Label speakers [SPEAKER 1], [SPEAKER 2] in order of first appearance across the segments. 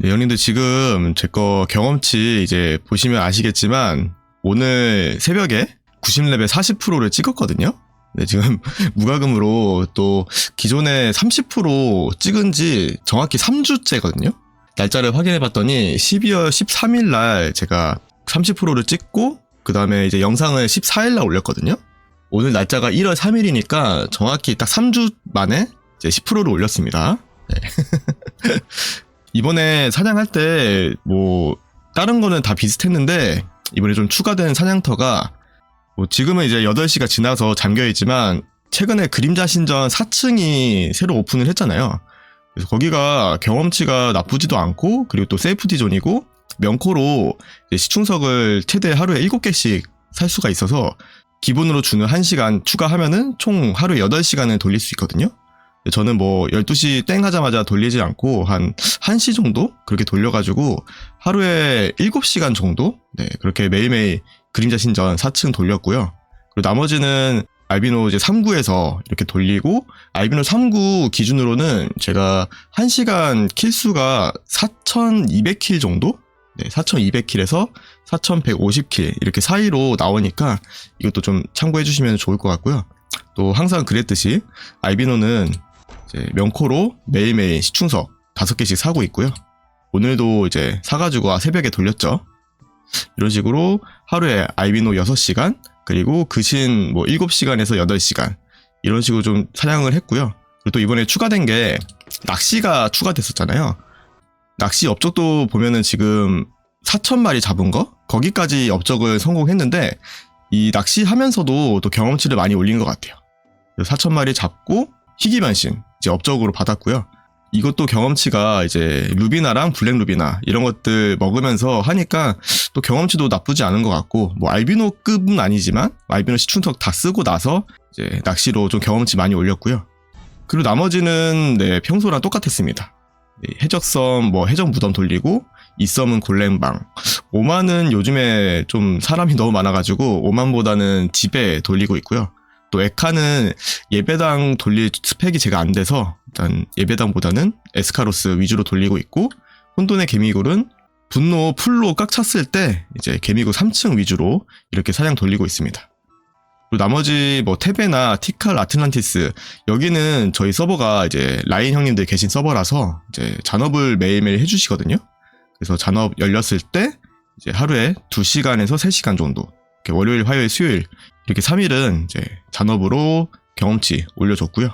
[SPEAKER 1] 네, 형님들 지금 제 거 경험치 이제 보시면 아시겠지만 오늘 새벽에 90렙에 40%를 찍었거든요. 네, 지금 무과금으로 또 기존에 30% 찍은 지 정확히 3주째거든요. 날짜를 확인해 봤더니 12월 13일 날 제가 30%를 찍고 그 다음에 이제 영상을 14일 날 올렸거든요. 오늘 날짜가 1월 3일이니까 정확히 딱 3주 만에 이제 10%를 올렸습니다. 네. 이번에 사냥할 때 뭐 다른 거는 다 비슷했는데 이번에 좀 추가된 사냥터가 뭐 지금은 이제 8시가 지나서 잠겨 있지만 최근에 그림자 신전 4층이 새로 오픈을 했잖아요. 그래서 거기가 경험치가 나쁘지도 않고 그리고 또 세이프티 존이고 명코로 시충석을 최대 하루에 7개씩 살 수가 있어서 기본으로 주는 1시간 추가하면은 총 하루에 8시간을 돌릴 수 있거든요. 저는 뭐 12시 땡 하자마자 돌리지 않고 한 1시 정도 그렇게 돌려가지고 하루에 7시간 정도 네, 그렇게 매일매일 그림자 신전 4층 돌렸고요. 그리고 나머지는 알비노 이제 3구에서 이렇게 돌리고 알비노 3구 기준으로는 제가 1시간 킬수가 4200킬 정도? 네, 4200킬에서 4150킬 이렇게 사이로 나오니까 이것도 좀 참고해 주시면 좋을 것 같고요. 또 항상 그랬듯이 알비노는 명코로 매일매일 시충석 5개씩 사고 있고요. 오늘도 이제 사가지고 아, 새벽에 돌렸죠. 이런 식으로 하루에 알비노 6시간, 그리고 그신 뭐 7시간에서 8시간, 이런 식으로 좀 사냥을 했고요. 그리고 또 이번에 추가된 게 낚시가 추가됐었잖아요. 낚시 업적도 보면은 지금 4,000마리 잡은 거? 거기까지 업적을 성공했는데, 이 낚시하면서도 또 경험치를 많이 올린 것 같아요. 4,000마리 잡고 희귀변신 이제 업적으로 받았고요. 이것도 경험치가 이제 루비나랑 블랙 루비나 이런 것들 먹으면서 하니까 또 경험치도 나쁘지 않은 것 같고 뭐 알비노급은 아니지만 알비노 시충석 다 쓰고 나서 이제 낚시로 좀 경험치 많이 올렸고요. 그리고 나머지는 네, 평소랑 똑같았습니다. 네, 해적섬 뭐 해적 무덤 돌리고 이섬은 골렘방 오만은 요즘에 좀 사람이 너무 많아가지고 오만보다는 집에 돌리고 있고요. 또 에카는 예배당 돌릴 스펙이 제가 안 돼서 일단 예배당보다는 에스카로스 위주로 돌리고 있고 혼돈의 개미굴은 분노 풀로 꽉 찼을 때 이제 개미굴 3층 위주로 이렇게 사냥 돌리고 있습니다. 그리고 나머지 뭐 테베나 티칼 아틀란티스 여기는 저희 서버가 이제 라인 형님들 계신 서버라서 이제 잔업을 매일매일 해주시거든요. 그래서 잔업 열렸을 때 이제 하루에 2시간에서 3시간 정도 월요일, 화요일, 수요일 이렇게 3일은 이제 잔업으로 경험치 올려줬고요.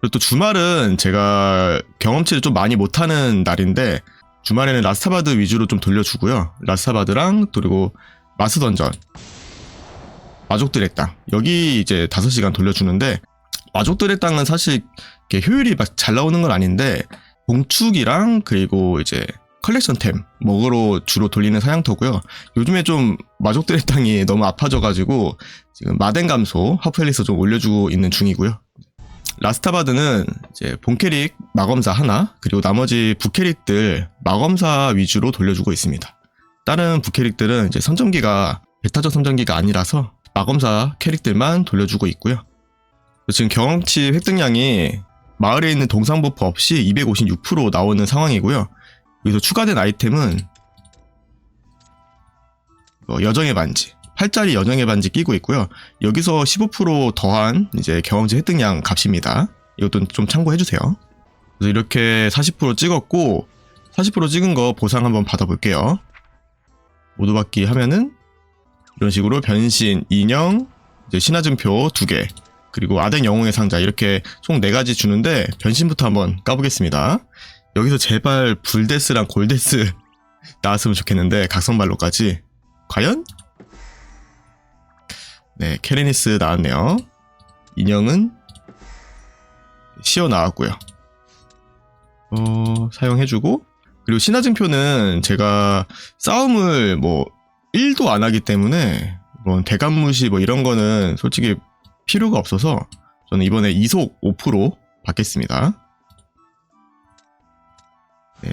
[SPEAKER 1] 그리고 또 주말은 제가 경험치를 좀 많이 못하는 날인데 주말에는 라스타바드 위주로 좀 돌려주고요. 라스타바드랑 그리고 마스 던전 마족들의 땅 여기 이제 5시간 돌려주는데 마족들의 땅은 사실 효율이 막 잘 나오는 건 아닌데 공축이랑 그리고 이제 컬렉션템 먹으러 주로 돌리는 사냥터고요. 요즘에 좀 마족들의 땅이 너무 아파져가지고 지금 마덴 감소 하프헬리스 좀 올려주고 있는 중이고요. 라스타바드는 이제 본 캐릭 마검사 하나 그리고 나머지 부캐릭들 마검사 위주로 돌려주고 있습니다. 다른 부캐릭들은 이제 선정기가 베타적 선정기가 아니라서 마검사 캐릭들만 돌려주고 있고요. 지금 경험치 획득량이 마을에 있는 동상 버프 없이 256% 나오는 상황이고요. 여기서 추가된 아이템은 어, 여정의 반지 8짜리 여정의 반지 끼고 있고요. 여기서 15% 더한 이제 경험치 획득량 값입니다. 이것도 좀 참고해 주세요. 그래서 이렇게 40% 찍었고 40% 찍은 거 보상 한번 받아볼게요. 모두 받기 하면은 이런 식으로 변신, 인형, 이제 신화증표 2개, 그리고 아덴 영웅의 상자 이렇게 총 4가지 주는데 변신부터 한번 까보겠습니다. 여기서 제발 불데스랑 골데스 나왔으면 좋겠는데 각성발로까지. 과연? 네 캐리니스 나왔네요. 인형은 시어 나왔고요. 어 사용해주고. 그리고 신화증표는 제가 싸움을 뭐 1도 안 하기 때문에 뭐 대감무시 뭐 이런 거는 솔직히 필요가 없어서 저는 이번에 이속 5% 받겠습니다. 네,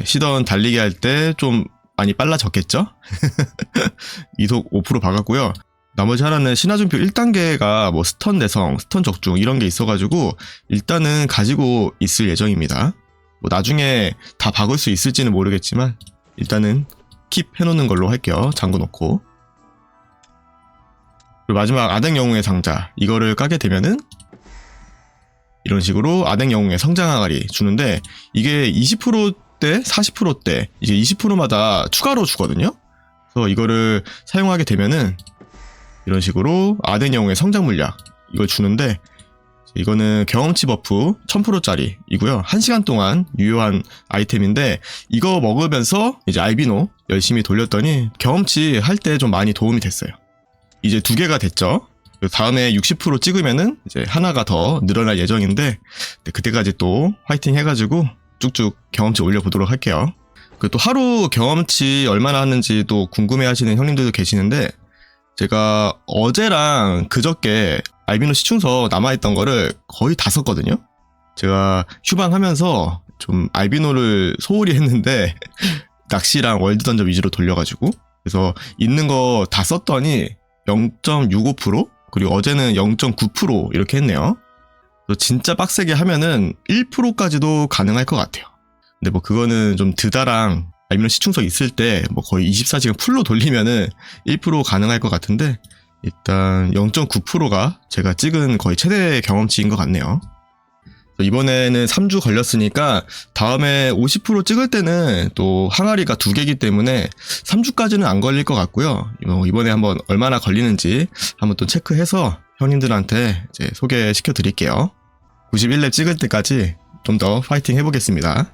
[SPEAKER 1] 시던 달리기 할 때 좀 많이 빨라졌겠죠? 이속 5% 박았고요. 나머지 하나는 신화준표 1단계가 뭐 스턴 내성, 스턴 적중 이런 게 있어가지고 일단은 가지고 있을 예정입니다. 뭐 나중에 다 박을 수 있을지는 모르겠지만 일단은 킵 해놓는 걸로 할게요. 잠궈 놓고. 그리고 마지막 아덴 영웅의 상자 이거를 까게 되면은 이런 식으로 아덴 영웅의 성장 항아리 주는데 이게 20% 대 40%대 이제 20%마다 추가로 주거든요. 그래서 이거를 사용하게 되면은 이런 식으로 아덴 영웅의 성장 물약 이걸 주는데 이거는 경험치 버프 1000%짜리 이고요. 1시간 동안 유효한 아이템인데 이거 먹으면서 이제 알비노 열심히 돌렸더니 경험치 할 때 좀 많이 도움이 됐어요. 이제 두 개가 됐죠. 다음에 60% 찍으면은 이제 하나가 더 늘어날 예정인데 네, 그때까지 또 화이팅 해가지고 쭉쭉 경험치 올려보도록 할게요. 그또 하루 경험치 얼마나 하는지 또 궁금해 하시는 형님들도 계시는데 제가 어제랑 그저께 알비노 시충서 남아있던 거를 거의 다 썼거든요. 제가 휴방하면서 좀 알비노를 소홀히 했는데 낚시랑 월드 던전 위주로 돌려가지고 그래서 있는 거 다 썼더니 0.65% 그리고 어제는 0.9% 이렇게 했네요. 진짜 빡세게 하면은 1%까지도 가능할 것 같아요. 근데 뭐 그거는 좀 드다랑 알비노 시충서 있을 때 뭐 거의 24시간 풀로 돌리면은 1% 가능할 것 같은데 일단 0.9%가 제가 찍은 거의 최대 경험치인 것 같네요. 이번에는 3주 걸렸으니까 다음에 50% 찍을 때는 또 항아리가 두 개이기 때문에 3주까지는 안 걸릴 것 같고요. 어, 이번에 한번 얼마나 걸리는지 한번 또 체크해서 형님들한테 이제 소개시켜 드릴게요. 91렙 찍을 때까지 좀 더 파이팅 해보겠습니다.